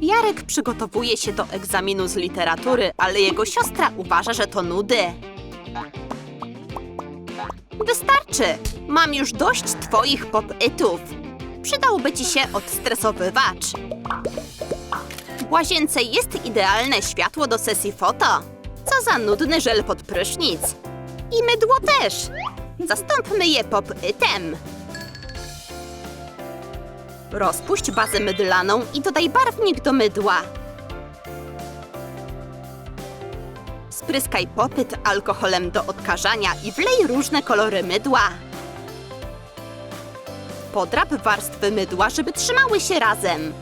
Jarek przygotowuje się do egzaminu z literatury, ale jego siostra uważa, że to nudy. Wystarczy! Mam już dość twoich pop-itów. Przydałby ci się odstresowywacz. W łazience jest idealne światło do sesji foto. Co za nudny żel pod prysznic. I mydło też. Zastąpmy je pop-item. Rozpuść bazę mydlaną i dodaj barwnik do mydła. Spryskaj popyt alkoholem do odkażania i wlej różne kolory mydła. Podrap warstwy mydła, żeby trzymały się razem.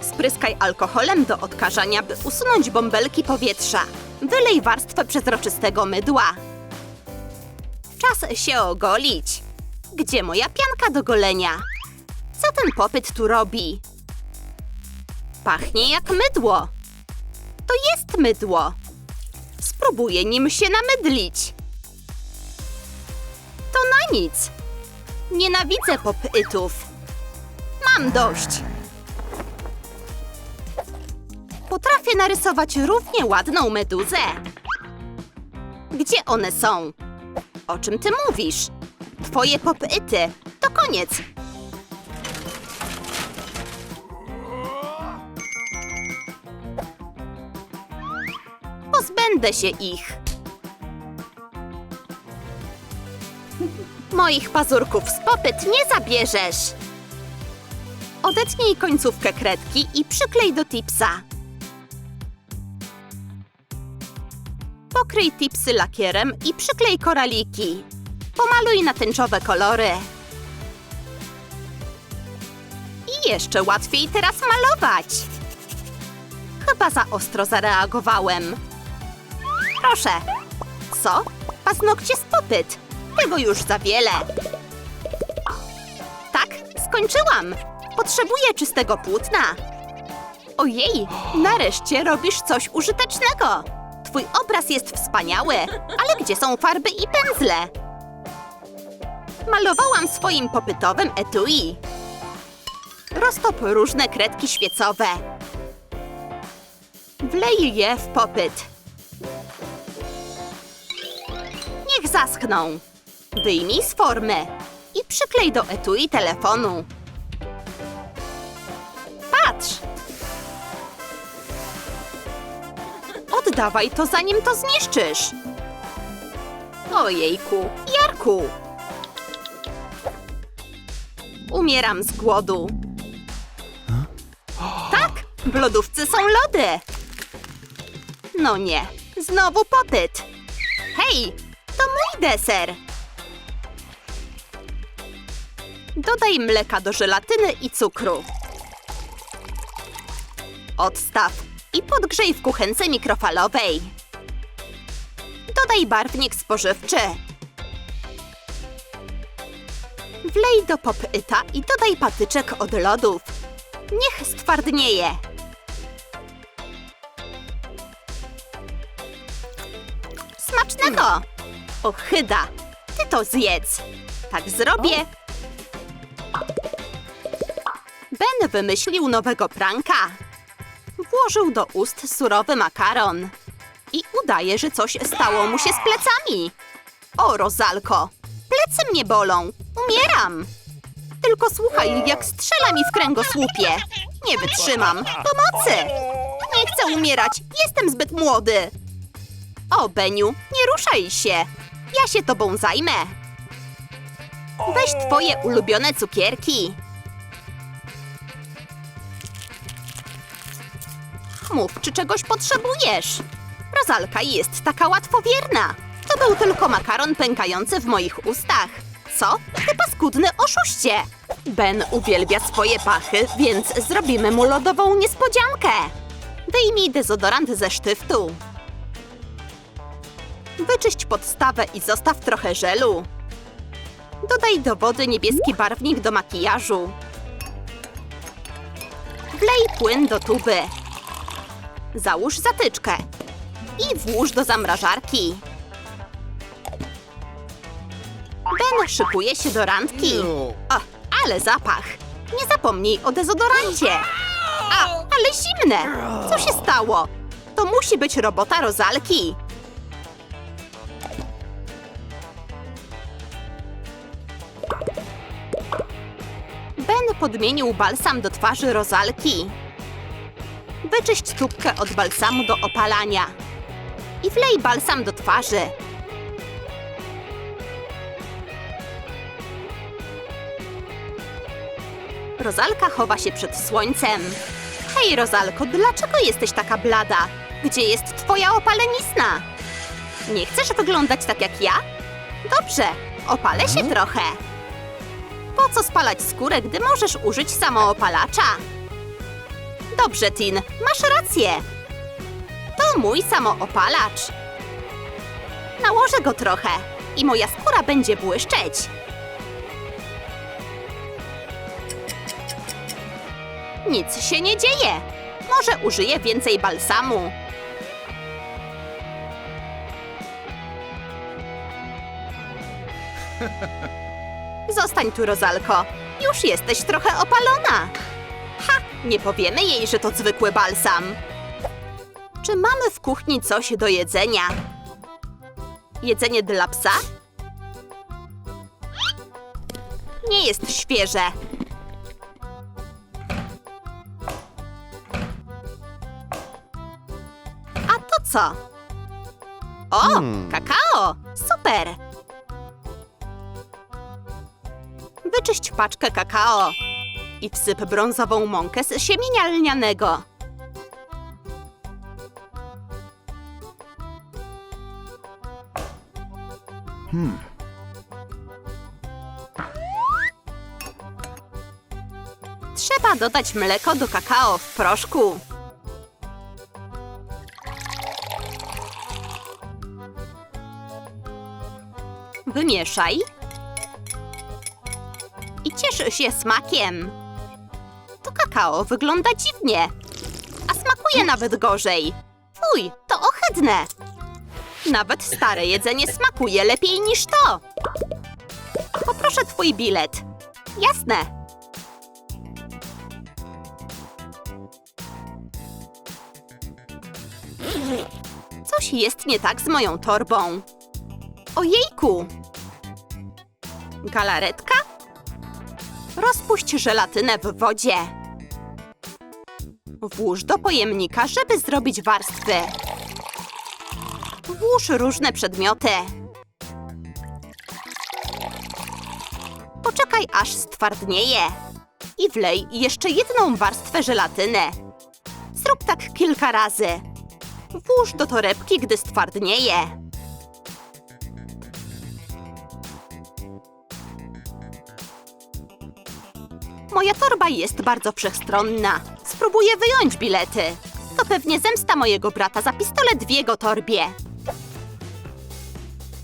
Spryskaj alkoholem do odkażania, by usunąć bąbelki powietrza. Wylej warstwę przezroczystego mydła. Czas się ogolić. Gdzie moja pianka do golenia? Co ten popyt tu robi? Pachnie jak mydło. To jest mydło. Spróbuję nim się namydlić. To na nic. Nienawidzę popytów. Mam dość. Potrafię narysować równie ładną meduzę. Gdzie one są? O czym ty mówisz? Twoje popyty. To koniec. Pozbędę się ich. Moich pazurków z popyt nie zabierzesz. Odetnij końcówkę kredki i przyklej do tipsa. Pokryj tipsy lakierem i przyklej koraliki. Pomaluj na tęczowe kolory. I jeszcze łatwiej teraz malować. Chyba za ostro zareagowałem. Proszę. Co? Paznokcie z popyt. Tego już za wiele. Tak, skończyłam. Potrzebuję czystego płótna. Ojej, nareszcie robisz coś użytecznego. Twój obraz jest wspaniały, ale gdzie są farby i pędzle? Malowałam swoim popytowym etui. Roztop różne kredki świecowe. Wlej je w popyt. Zaschną. Wyjmij z formy i przyklej do etui telefonu. Patrz! Oddawaj to, zanim to zniszczysz. Ojejku, Jarku! Umieram z głodu. Tak, w lodówce są lody. No nie, znowu popyt. Hej, to mój deser. Dodaj mleka do żelatyny i cukru. Odstaw i podgrzej w kuchence mikrofalowej. Dodaj barwnik spożywczy. Wlej do popyta i dodaj patyczek od lodów. Niech stwardnieje. Smacznego! Ochyda, ty to zjedz. Tak zrobię. Ben wymyślił nowego pranka. Włożył do ust surowy makaron. I udaje, że coś stało mu się z plecami. O, Rozalko, plecy mnie bolą. Umieram. Tylko słuchaj, jak strzela mi w kręgosłupie. Nie wytrzymam. Pomocy! Nie chcę umierać. Jestem zbyt młody. O, Beniu, nie ruszaj się. Ja się tobą zajmę. Weź twoje ulubione cukierki. Mów, czy czegoś potrzebujesz. Rozalka jest taka łatwowierna. To był tylko makaron pękający w moich ustach. Co? Ty paskudny oszuście! Ben uwielbia swoje pachy, więc zrobimy mu lodową niespodziankę. Wyjmij dezodorant ze sztyftu. Wyczyść podstawę i zostaw trochę żelu. Dodaj do wody niebieski barwnik do makijażu. Wlej płyn do tuby. Załóż zatyczkę i włóż do zamrażarki. Ben szykuje się do randki. O, ale zapach. Nie zapomnij o dezodorancie. A, ale zimne. Co się stało? To musi być robota Rozalki. Podmienił balsam do twarzy Rozalki. Wyczyść tubkę od balsamu do opalania. I wlej balsam do twarzy. Rozalka chowa się przed słońcem. Hej, Rozalko, dlaczego jesteś taka blada? Gdzie jest twoja opalenizna? Nie chcesz wyglądać tak jak ja? Dobrze, opalę się trochę. Po co spalać skórę, gdy możesz użyć samoopalacza? Dobrze, Tin, masz rację. To mój samoopalacz. Nałożę go trochę i moja skóra będzie błyszczeć. Nic się nie dzieje. Może użyję więcej balsamu. Zostań tu, Rozalko. Już jesteś trochę opalona. Ha! Nie powiemy jej, że to zwykły balsam. Czy mamy w kuchni coś do jedzenia? Jedzenie dla psa? Nie jest świeże. A to co? O, kakao! Super! Wyczyść paczkę kakao i wsyp brązową mąkę z siemienia lnianego. Trzeba dodać mleko do kakao w proszku. Wymieszaj. I ciesz się smakiem. To kakao wygląda dziwnie, a smakuje nawet gorzej. Fuj, to ohydne. Nawet stare jedzenie smakuje lepiej niż to. Poproszę twój bilet. Jasne. Coś jest nie tak z moją torbą. Ojejku! Galaretka? Rozpuść żelatynę w wodzie. Włóż do pojemnika, żeby zrobić warstwy. Włóż różne przedmioty. Poczekaj, aż stwardnieje. I wlej jeszcze jedną warstwę żelatyny. Zrób tak kilka razy. Włóż do torebki, gdy stwardnieje. Moja torba jest bardzo wszechstronna. Spróbuję wyjąć bilety. To pewnie zemsta mojego brata za pistolet w jego torbie.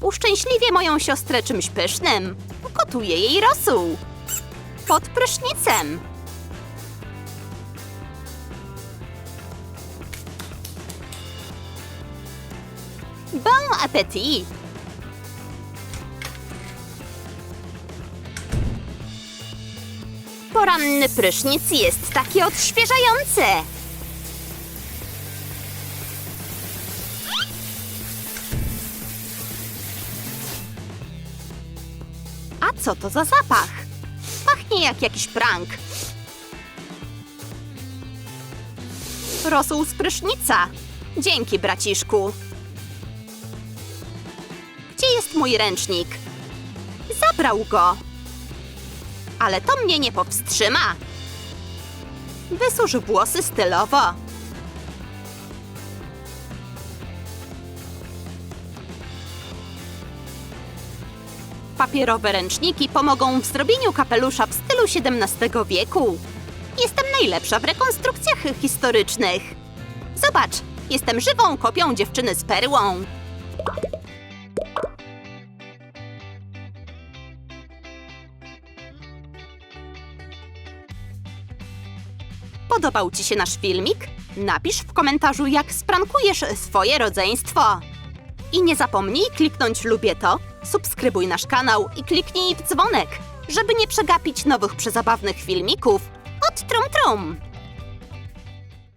Uszczęśliwię moją siostrę czymś pysznym. Gotuję jej rosół. Pod prysznicem. Bon appétit! Poranny prysznic jest taki odświeżający. A co to za zapach? Pachnie jak jakiś prank. Rosół z prysznica. Dzięki, braciszku. Gdzie jest mój ręcznik? Zabrał go. Ale to mnie nie powstrzyma. Wysusz włosy stylowo. Papierowe ręczniki pomogą w zrobieniu kapelusza w stylu XVII wieku. Jestem najlepsza w rekonstrukcjach historycznych. Zobacz, jestem żywą kopią dziewczyny z perłą. Podobał Ci się nasz filmik? Napisz w komentarzu, jak sprankujesz swoje rodzeństwo. I nie zapomnij kliknąć lubię to, subskrybuj nasz kanał i kliknij w dzwonek, żeby nie przegapić nowych przezabawnych filmików od Trum Trum.